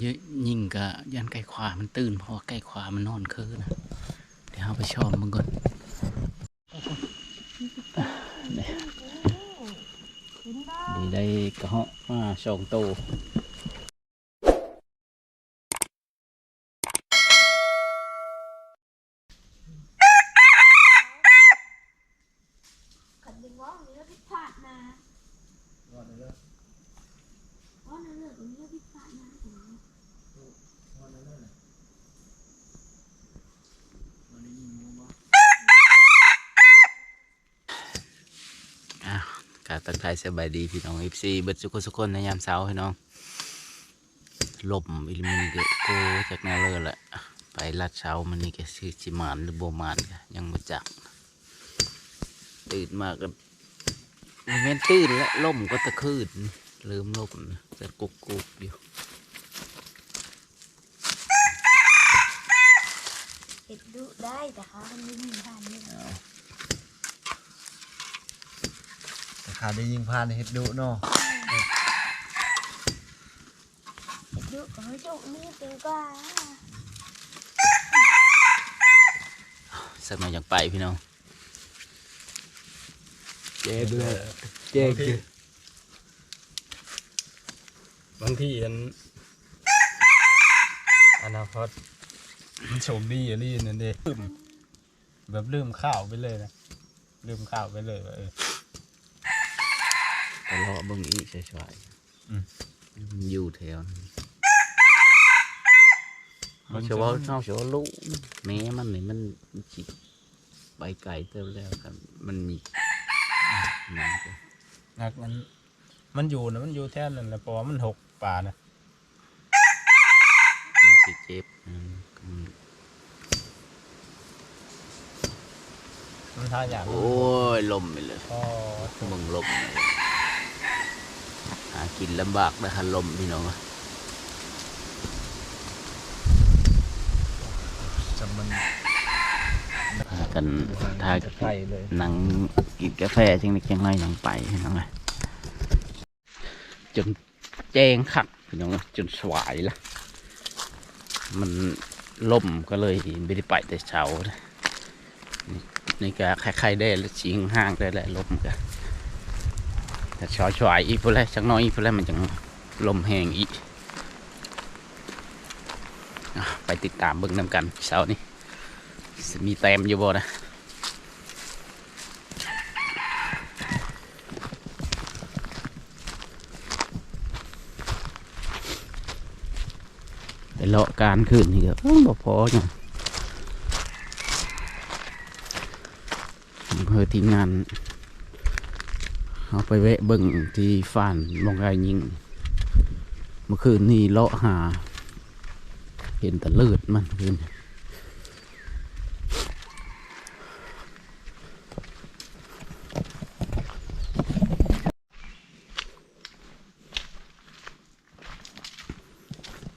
เยอะยิ่งกะยันไก่ขวามันตื่น เพราะว่าไก่ขวามันนอนคือนะเดี๋ยวเอาไปชอมมันก่อนดีได้กระเหาะมาสองโตว่าเรื่อาดนะว่าในเรื่องนเรื่องมีเรื่องผิดพลานะ กาตักทายสบายดีพี่น้องเอฟซีเบิดสุขสุขคนในยามเช้าพี่น้องลมอิลมินเกโกจากแนวเลยแหละไปลัดเช้ามันนี่แกซื้อจิมานหรือโบมานยังมาจักตื่นมาก็แม่นตื่นแล้วลมก็ตะคืนลืมลมจะกุกกุกอยู่เห็ดดุได้แต่เขามันไม่มีผ่านเนี่ย แต่ขาได้ยิงพานเฮ็ดดุเนาะเห็ดดุของจุกนี่เป็นกว่าสักหน่อยอยากไปพี่น้องเจ๊ด้วยเจ๊คือบางทีอันอนาคตมันโชคดีอะไรนั่นเด้ลืมแบบลืมข้าวไปเลยนะลืมข้าวไปเลยว่าเออ ไปรอเบิ่งอีกช่วยอืมๆมันอยู่แถวนั้นเบิ่งเชื่อว่าเชื่อว่าลูกแม่มันนี่มันจิไปไกลเติมแล้วกันมันมีนั่นก็นักมันมันอยู่นะมันอยู่แท่นั่นแหละเพราะว่ามันหกป่านะมันสิเจ็บอืมก็มันมันท่าอย่างโอ้ยลมไปเลยก็มึงลมเลยหา กินลำบากนะฮะลมพี่น้องอะจำมันพากันทาจะไข่เลยหนังกินกาแฟจังเล็กจังไรยังไปพี่น้องเลยจนแจ้งคักพี่น้องเอ้ยจนสวายละมันล่มก็เลยไม่ได้ไปแต่เช้านะนี่นี่ก็ใครๆได้แล้วชิงห้างได้แหละลมก็ แต่ชอชวายอีกพอแล้วสักน้อยอีกพอแล้วมันจังลมแห้งอีกไปติดตามเบิ่งนำกันเช้านี้มีแต้มอยู่บ่นะไปเลาะการขึ้นนี่ก็เอ้าบ่พอจังอำเภอทีมงาน เอาไปแวะเบิ่งที่ฟานลงไกยิง เมื่อคืนนี่เลาะหา เห็นแต่เลือดมันคืน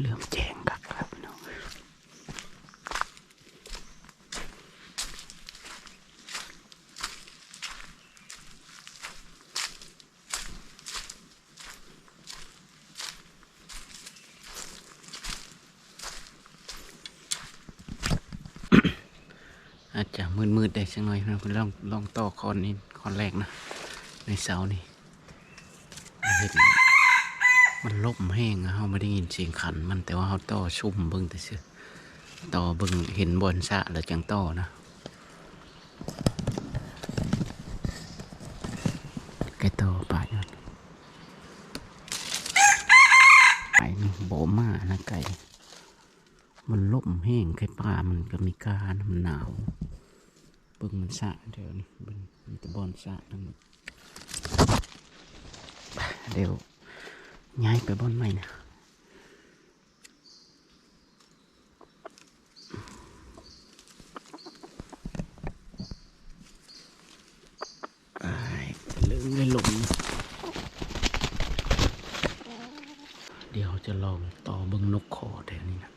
เรื่องแจ้งครับครับพี่น้อง อาจจะมืดๆได้สักหน่อยนะ คุณลองลองต่อคอนนี้คอนแรกนะ ในเสานี่เห็นมันลบแห้งเราไม่ได้ยินเสียงขันมันแต่ว่าเราต่อชุ่มเบิ่งแต่เชื่อต่อเบิ่งเห็นบอลสะแล้วจังต่อนะไกต่อไปนั่นไปนี่โบมานะไก่มันล่มแห้งไข่ปลามันก็มีกานะมันหนาว มันสะเดี๋ยวนี้มันมีแต่บอนสะทั้งหมดเดี๋ยวย้ายไปบอนใหม่นะอ้ายเรื่องเลยลมเดี๋ยวจะลองต่อเบิ่งนกคอแถวนี้นะ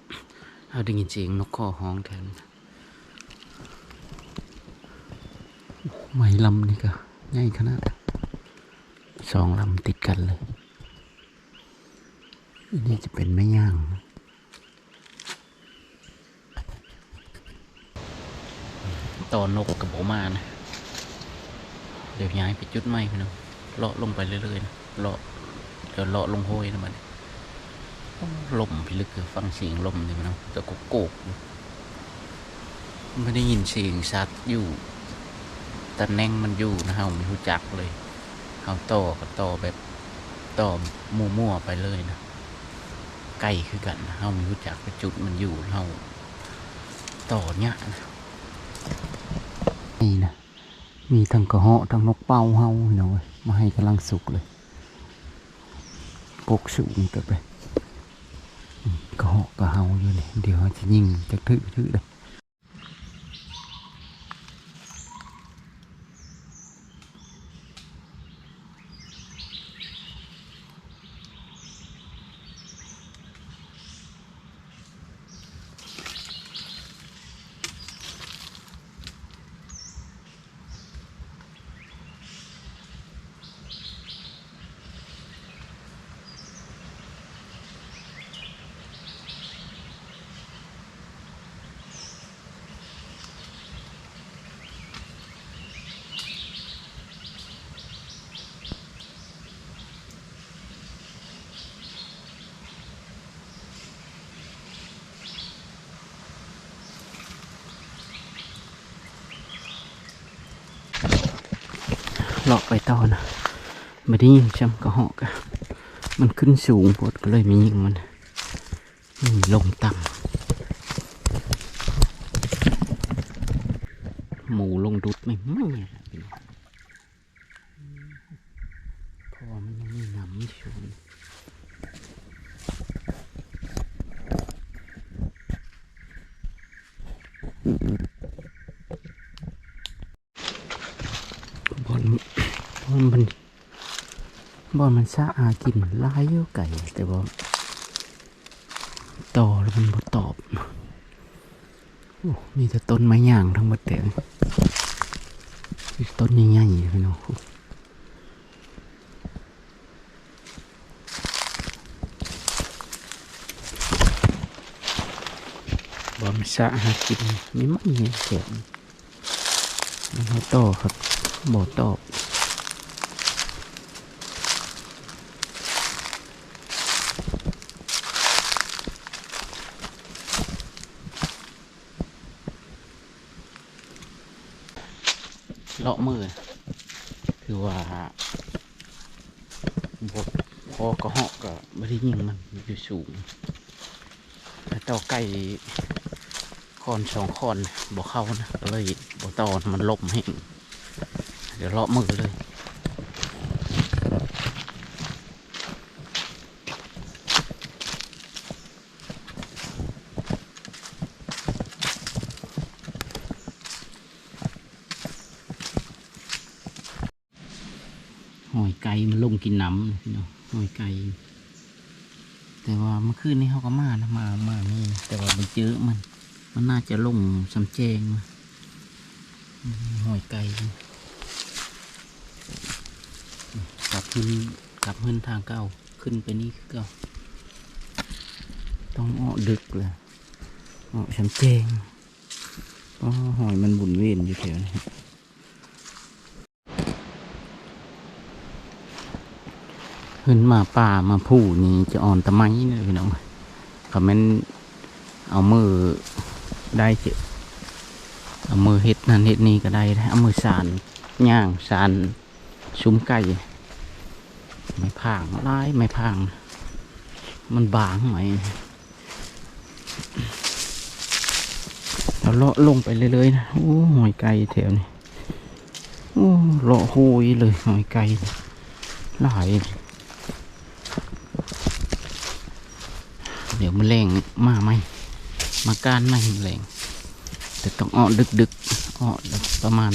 เอาได้ยินเสียงนกคอห้องแทน ไม่ลำนี่ก็ใหญ่ขนาดสองลำติดกันเลยอันนี้จะเป็นไม่ย่าง ต่อนนกกับโบมานะ เดี๋ยวย้ายไปจุดใหม่พี่น้องเลาะลงไปเรื่อยๆนะเลาะเดี๋ยวเลาะลงห้วยนะมันลมพิลึกฟังเสียงลมนี่พี่น้องจะกโกกไม่ได้ยินเสียงชัดอยู่ แต่แน่งมันอยู่นะเฮาไม่รู้จักเลยเฮาต่อก็ต่อแบบต่อมั่วๆไปเลยนะใกล้คือกันนะเฮาไม่รู้จักจุดมันอยู่เฮาต่อเนี่ยนะนี่นะมีทั้งกระเหาะทั้งนกเป้าเฮาพี่น้อยมาให้กำลังสุกเลยกกสูงเติบเลยกระเหาะกระเฮาอยู่นี่เดี๋ยวจะยิงจะถือถือเลย หลอกไปต่อนะไม่ได้ยิงช้ำก็เหาะกะมันขึ้นสูงปวดก็เลยไม่ยิงมันลงต่ำหมูลงดุดไม่ไม่อะพี่น้องเพราะว่ามันยังไม่น้ำชูนอลบอลมัน บอลมันสะอากินมันลายอยู่ไก่ แต่ว่าต่อแล้วมันบ่ตอบโอ้มีแต่ต้นไม้ย่างทั้งหมดแต่ต้นใหญ่ๆพี่น้องบอมันสะอากินไม่ไม่เงี้ยแข็งมันต่อครับบ่ตอบ เลาะมือ คือว่าบทพอกระหอกก็ไม่ได้ยิงมันอยู่สูงแต่ต่อไก่คอนสองคอนบ่เข้านะเลยบ่ตอนมันลมให้เดี๋ยวเลาะมือเลย หอยไกินน้ำพี่น้องหอยไก่แต่ว่าเมื่อคืนนี้เขาก็มานะมามานี่แต่ว่ามันเจอมัน มันน่าจะลงสำแจงหอยไก่กลับขึ้นกลับขึ้นทางเก่าขึ้นไปนี่เก่าต้องอ้อดึกเลยอ้อสำแจงเพราะหอยมันบุนเวียนอยู่แถวนี้ ขึ้นมาป่ามาผู้นี่จะอ่อนตะไม้เนี่ยพี่น้องก็แม่นเอามือได้เจเอามือเฮ็ดนั่นเฮ็ดนี่ก็ได้นะเอามือสานย่างสานซุ้มไก่ไม่พางร้ายไม่พาง มันบางไหมเราเลาะลงไปเรื่อยๆนะโอ้หอยไก่แถวนี้โอ้เลาะโหยเลยหอยไก่หลาย ดี๋ยวมันแรงมาไหมมาการไหมแรงแต่ต้องอ้อดึกดึกๆอ้อประมาณ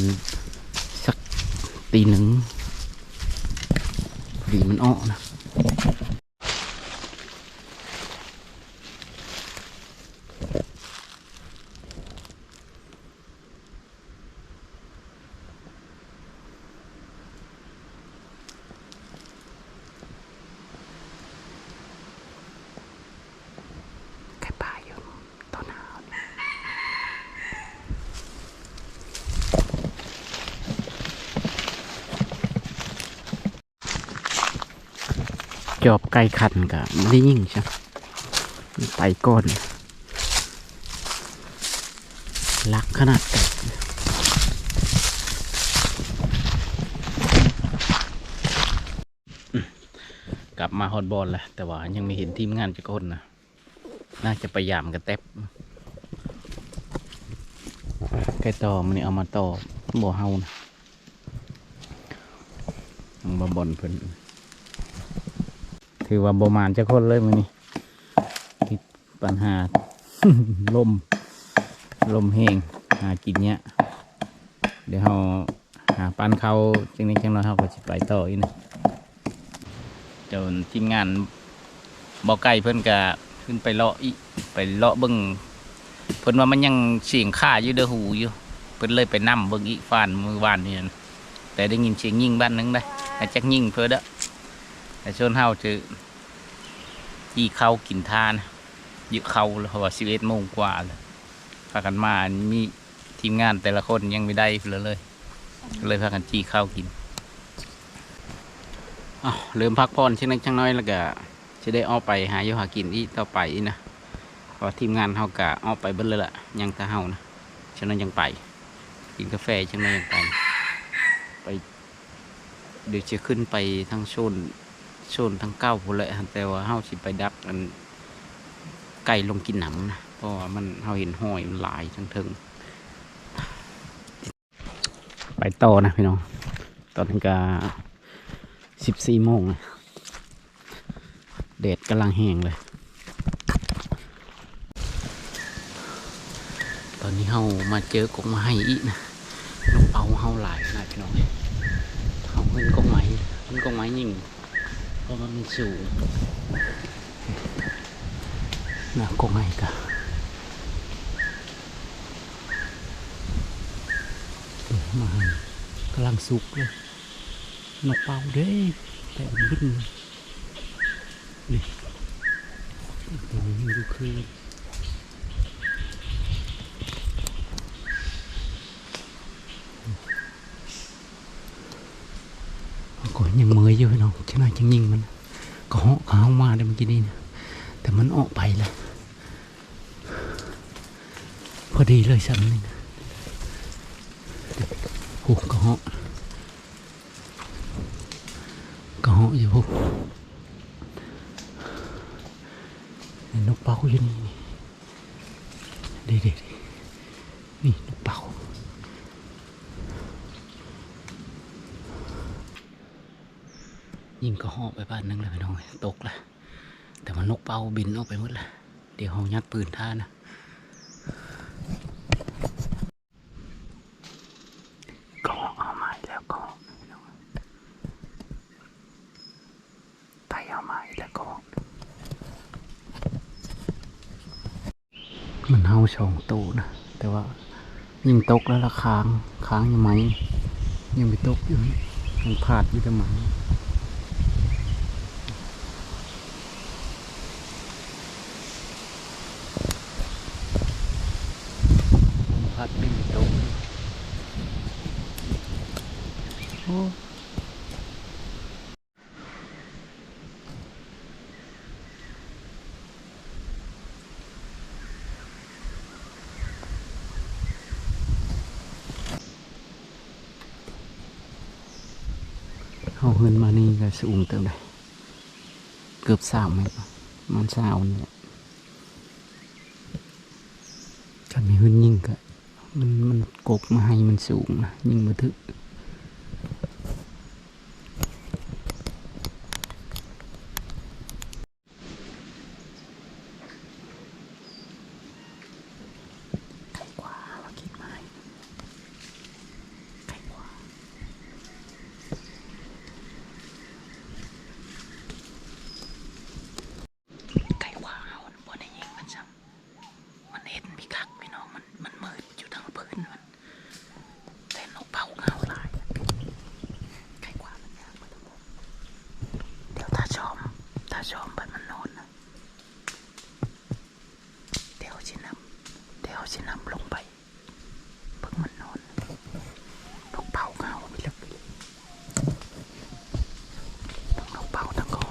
สักตีหนึ่งดีมันอ้อนะ จอบไก่ขันกับได้ยิ่งใช่ไปก่อนลักขนาดกัดกลับมาฮอตบอลแหละแต่ว่ายังไม่เห็นทีมงานจะคนนะน่าจะไปยามกันแทบไก่ต่อมันนี่เอามาต่อบ่เฮานะเอามาบอลเพิ่น ถือว่าประมาณจะคนเลยมือนี้มีปัญหา ลม ลมแห้งหากินเนี้ยเดี๋ยวเราหาปันเขาจังนี้จังน้อยเขาก็จะไปต่ออีกนะจนทีมงานบ่อไก่เพิ่อนก็ขึ้นไปเลาะอีไปเลาะเบิ่งเพิ่อนว่ามันยังเสียงข่าอยู่เด้อหูอยู่ เพิ่อนเลยไปนํเบิ่งอีฟานมือวานนี่นั่นแต่ได้ยินเสียงยิงบ้านนึงได้อาจจักยิงเพิ่นเด้อ แต่ชนเฮาจะยี่เข้ากินทานยึเข้าแล้วเพราะว่าสิบเอ็ดโมงกว่าแล้วพากันมามีทีมงานแต่ละคนยังไม่ได้เลยเลย เลยพากันจี้เข้าวกินเริ่มพักผ่อนเช่นนั้นช่างน้อยแล้วก็จะได้ออกไปหาอยู่หากินอีกต่อไปอีกนะเพราะทีมงานเฮากะออกไปเบิ้เลยล่ะยังตาเฮานะฉะนั้นยังไป กินกาแฟฉะนั้นยังไปไป เดี๋ยวจะขึ้นไปทั้งโซน โซนทั้งเก้าพุ่นเลยแต่ว่าเฮาสิไปดักอันไก่ลงกินหนังนะเพราะว่ามันเฮาเห็นห้อยมันหลายทั้งเทิงไปต่อนะพี่น้องตอนนี้ก็สิบสี่โมงแดดกำลังแห้งเลย ตอนนี้เฮามาเจอกงมาให้อีกนะนกเป่าเฮาหลายหลายพี่น้องเขาขึ้นกงไม้ขึ้นกงไม้ยิ่ง เพราะมันสูงนะกงไงกะมากำลังสุกเลยนกเป่าเด้แต่บึ้นนี่ตัวนี้ดูคือ ก็ ยังเมยอยู่พี่น้องชนะจังยิงมัน ก็เหาะเขามาได้เมื่อกี้นี้นะแต่มันออกไปแล้ว พอดีเลยสันนี่นะโอ้ก็เหาะก็เหาะอยู่พวกนกเป่าอยู่นี่ นี่เด็ดนี่นกเป่า ยิงก็หอบไปบ้านนึงเลยพี่น้องตกละแต่มันนกเป่าบินออกไปหมดละเดี๋ยวเฮายัดปืนท่านะก็เอาไม้แล้วก็พี่น้องไปเอาไม้แล้วก็มันเฮาสองตู้นะแต่ว่ายิงตกแล้วละค้างค้างอยู่ไหมยังไม่ตกอยู่มันพลาดอยู่แต่ไหม พัดไม่มีตรงโอ้เอาเงินมานี่ก็สูงเติมเลย เกือบสามเมตรมันสาวเนี่ยถ้ามีหุ่นยิ่งก็มันมันกกมาให้มันสูงนะยิ่งมาถึกไก่กว่ามาคิดไม้ไก่กว่าไก่กว่าเอาบ่ได้ยิงมันซ้ำ มันเห็นพี่คักพี่น้องมันมันมืดอยู่ทางพื้นมันแต่นกเป่าเงาหลายใครกว่ามันยากมาทั้งหมดเดี๋ยวถ้าชอมถ้าชอมบัดมันนอนนะเดี๋ยวชินำเดี๋ยวชินำลงไปเพิ่งมันนอนนกเป่าเงาไปเลยทั้งนกเป่าทั้งกอ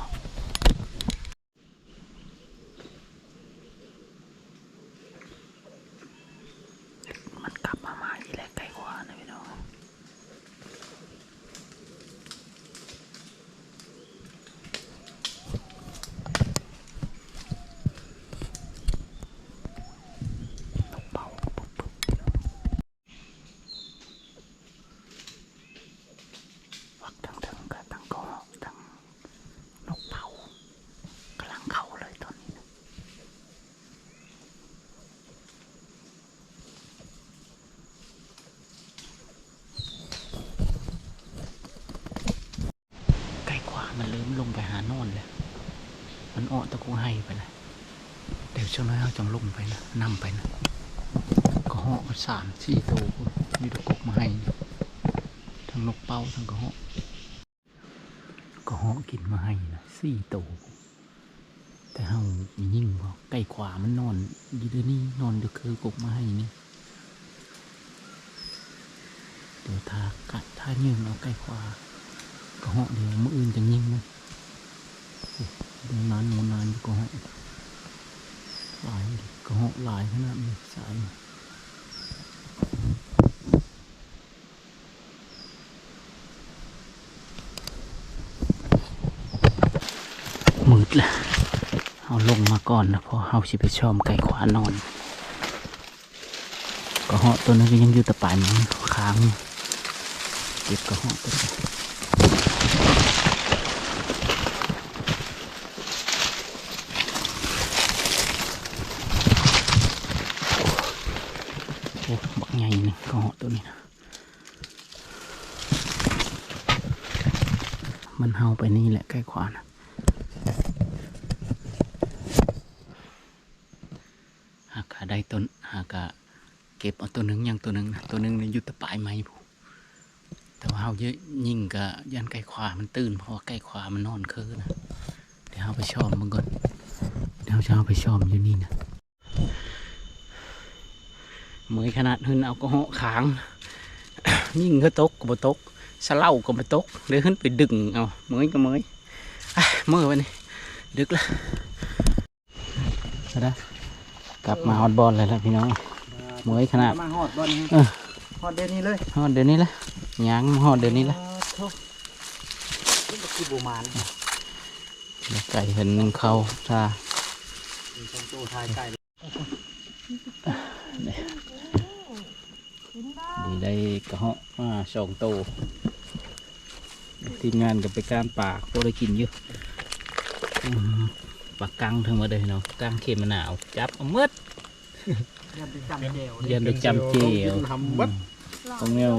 มันเริ่มลงไปหานอนแล้ว มันออก ตะกูให้ไปนะเดี๋ยวช่วงนั้นเราจังลงไปนะนำไปนะก็เหาะมาสามสี่ตัวมีตะกกมาให้ทั้งนกเป้าทั้งกระเหาะก็เหาะกินมาให้นะสี่ตัวแต่เฮายิ่งบ่ไก่ขวามันนอนอยู่เดี๋ยนี้นอนเดี๋ยวคือกกมาให้นี่เดี๋ยวทากัดท่ายิงเอาไก่ขวาก็เหาะเดี๋ยวมืออื่นจะยิ่งมันโอ้เดี๋ย นานโนนานก็เหาะหลายก็เหาะหลายขนาดนี้สายมืดแล้วเอาลงมาก่อนนะเพราะเฮาสิไปชอมไก่ขวานอน ก็เหาะตัวนั้นก็ยังอยู่แตะปลายมันค้างเก็บก็เหาะตัวนี้โอ้บักใหญ่หนึ่งก็เหาะตัวนี้นะ มันเฮา ไปนี่แหละไก่ขวานะหากได้ต้นหากะเก็บเอาตัวหนึ่งย่างตัวหนึ่งนะตัวหนึ่งนี่อยู่แตปลายไม้ผู้แต่ว่าเฮาเยอะยิ่งกะยันไก่ขวามันตื่นเพราะว่าไก่ขวามันนอนคือนะเดี๋ยวเอาไปชอมมันก่อนเดี๋ยวจะเอาไปชอมอยู่นี่นะเมยขนาดหึนเอาก็เหาะขางยิ่งก็ตกก็บ่ตก สะเล่าก็บ่ตกเดี๋ยวขึ้นไปดึงเอาเมยก็เมยอะเมื่อวันนี้ดึกละสะได้กลับมาฮอตบอลเลยแล้วพี่น้องเหมื่อยขนาดมาฮอดบ่นี่เออฮอดเดี๋ยวนี้เลยฮอตเดี๋ยวนี้ละยังฮอตเดี๋ยวนี้ละทุกคือบ่มานเดี๋ยวไก่เห็นหนึ่งเข้าซามีช่องตู้ทายไก่ดีได้กระเหาะมาสองโตว ทีมงานกับไปการป่าพวกได้กินอยู่อืมปลากังทั้งหมดเลยพี่น้องกังเค็มมะนาว จับเอาหมืดยังไปจำแจวยันได้จำเจียวทำวัดของแนว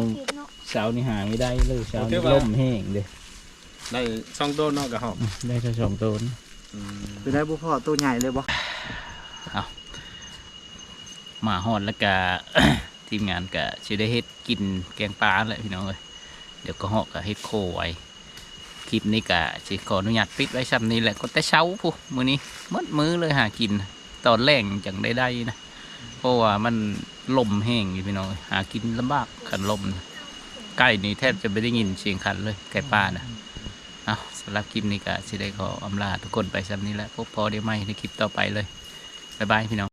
เสานี่หาไม่ได้เลยเสานี่ล่มแห้งเด้อได้สองต้นเนอกกระหอบได้แค่สองตัวนี่คือได้บ่พอตัวใหญ่เลยบ่มาฮอดแล้วก็ทีมงานก็สิได้เฮ็ดกินแกงปลาแหละพี่น้องเอ้ย เดี๋ยวก็เหาะก็เฮ็ดโคไว้คลิปนี้ก็สิขออนุญาตปิดไว้ซ้ำนี้แหละก็แต่เช้าพูมือนี้มืดมื้อเลยหากิน ตอนแรงจังได้ได้นะเพราะว่ามันลมแห้งอยู่พี่น้องหากินลำบากขันลมนะใกล้นี่แทบจะไม่ได้ยินเสียงขันเลยไก่ป่านะเอาสำหรับคลิปนี้ก็สิได้ขออำลาทุกคนไปซ้ำนี้แหละพบพอได้ไหมในคลิปต่อไปเลยบ๊ายบายพี่น้อง